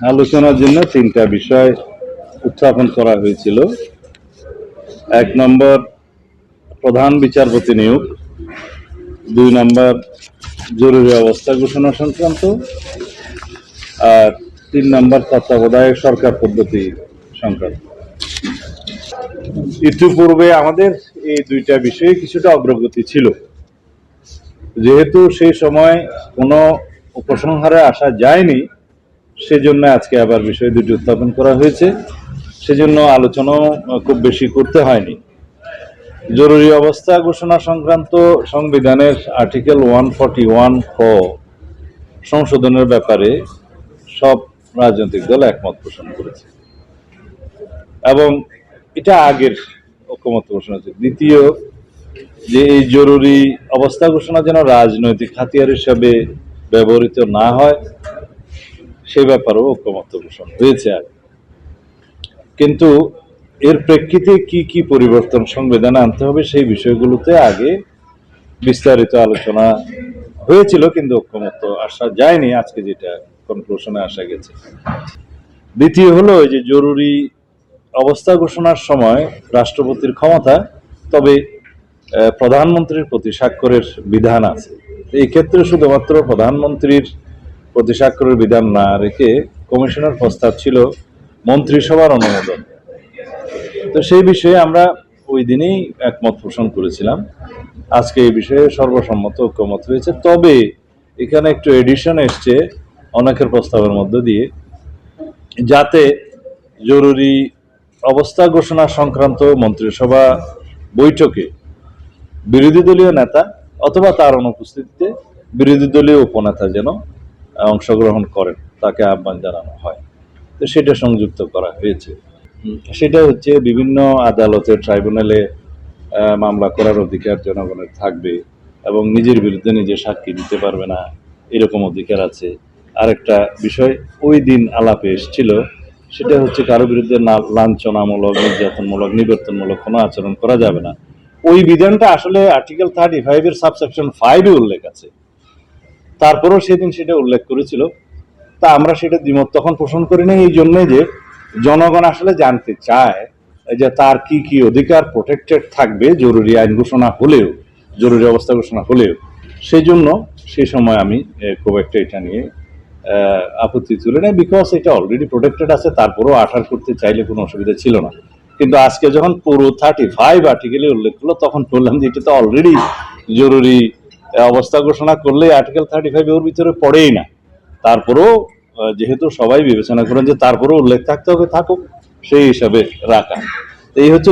আলোচনার জন্য তিনটা বিষয় উত্থাপন করা হয়েছিল। এক নম্বর, প্রধান বিচারপতি নিয়োগ। দুই নম্বর, জরুরি অবস্থা ঘোষণা সংক্রান্ত। আর তিন নম্বর, তত্ত্বাবধায়ক সরকার পদ্ধতি সংক্রান্ত। ইতিপূর্বে আমাদের এই দুইটা বিষয়ে কিছুটা অগ্রগতি ছিল। যেহেতু সেই সময় কোনো উপসংহারে আসা যায়নি সেজন্য আজকে আবার বিষয় দুটি উত্থাপন করা হয়েছে। সেজন্য আলোচনাও খুব বেশি করতে হয়নি। জরুরি অবস্থা ঘোষণা সংক্রান্ত সংবিধানের আর্টিকেল ওয়ান ফর্টি ওয়ান ক সংশোধনের ব্যাপারে সব রাজনৈতিক দল একমত পোষণ করেছে। এবং এটা আগের ঐক্যমত ঘোষণা হয়েছে। দ্বিতীয়, যে এই জরুরি অবস্থা ঘোষণা যেন রাজনৈতিক হাতিয়ার হিসাবে ব্যবহৃত না হয় সে ব্যাপারেও ঐক্যমত্য পোষণ হয়েছে আর কিন্তু এর প্রেক্ষিতে কি কি পরিবর্তন সংবিধানে আনতে হবে সেই বিষয়গুলোতে আগে বিস্তারিত আলোচনা হয়েছিল, কিন্তু ঐক্যমত্য আসা যায়নি। আজকে যেটা কনক্লুশনে আসা গেছে। দ্বিতীয় হলো যে জরুরি অবস্থা ঘোষণার সময় রাষ্ট্রপতির ক্ষমতা, তবে প্রধানমন্ত্রীর প্রতি স্বাক্ষরের বিধান আছে। এই ক্ষেত্রে শুধুমাত্র প্রধানমন্ত্রীর প্রতি স্বাক্ষরের বিধান না রেখে কমিশনের প্রস্তাব ছিল মন্ত্রিসভার অনুমোদন। তো সেই বিষয়ে আমরা ওই দিনেই একমত পোষণ করেছিলাম। আজকে এই বিষয়ে সর্বসম্মত ঐক্যমত হয়েছে। তবে এখানে একটু এডিশন এসছে অনেকের প্রস্তাবের মধ্য দিয়ে, যাতে জরুরি অবস্থা ঘোষণা সংক্রান্ত মন্ত্রিসভা বৈঠকে বিরোধী দলীয় নেতা অথবা তার অনুপস্থিতিতে বিরোধী দলীয় উপনেতা যেন অংশগ্রহণ করেন, তাকে আহ্বান জানানো হয়। তো সেটা সংযুক্ত করা হয়েছে। সেটা হচ্ছে বিভিন্ন আদালতে ট্রাইব্যুনালে মামলা করার অধিকার জনগণের থাকবে এবং নিজের বিরুদ্ধে নিজে সাক্ষী দিতে পারবে না, এরকম অধিকার আছে। আরেকটা বিষয়, ওই দিন আলাপে এসেছিল, সেটা হচ্ছে কারও বিরুদ্ধে না- লাঞ্ছনামূলক, নির্যাতনমূলক, নিবর্তনমূলক কোনো আচরণ করা যাবে না। ওই বিধানটা আসলে আর্টিকেল থার্টি ফাইভের সাবসেকশন ফাইভে উল্লেখ আছে। তারপরেও সেদিন সেটা উল্লেখ করেছিল। তা আমরা সেটা দ্বিমত তখন পোষণ করি না এই জন্যে যে জনগণ আসলে জানতে চায় যে তার কি কি অধিকার প্রোটেক্টেড থাকবে, জরুরি আইন ঘোষণা হলেও, জরুরি অবস্থা ঘোষণা হলেও। সেই জন্য সেই সময় আমি খুব একটা এটা নিয়ে আপত্তি তুলে নেই বিকজ এটা অলরেডি প্রোটেক্টেড আছে, তারপরেও আঠার করতে চাইলে কোনো অসুবিধা ছিল না। কিন্তু আজকে যখন পুরো থার্টি ফাইভ আর্টিকেলে উল্লেখ করল, তখন বললাম যে এটা তো অলরেডি জরুরি অবস্থা ঘোষণা করলে আর্টিকেল থার্টি ফাইভ ওর ভিতরে পড়েই না। তারপরেও যেহেতু সবাই বিবেচনা করেন যে তারপরেও উল্লেখ থাকতে হবে, থাকুক, সেই হিসাবে রাখা। এই হচ্ছে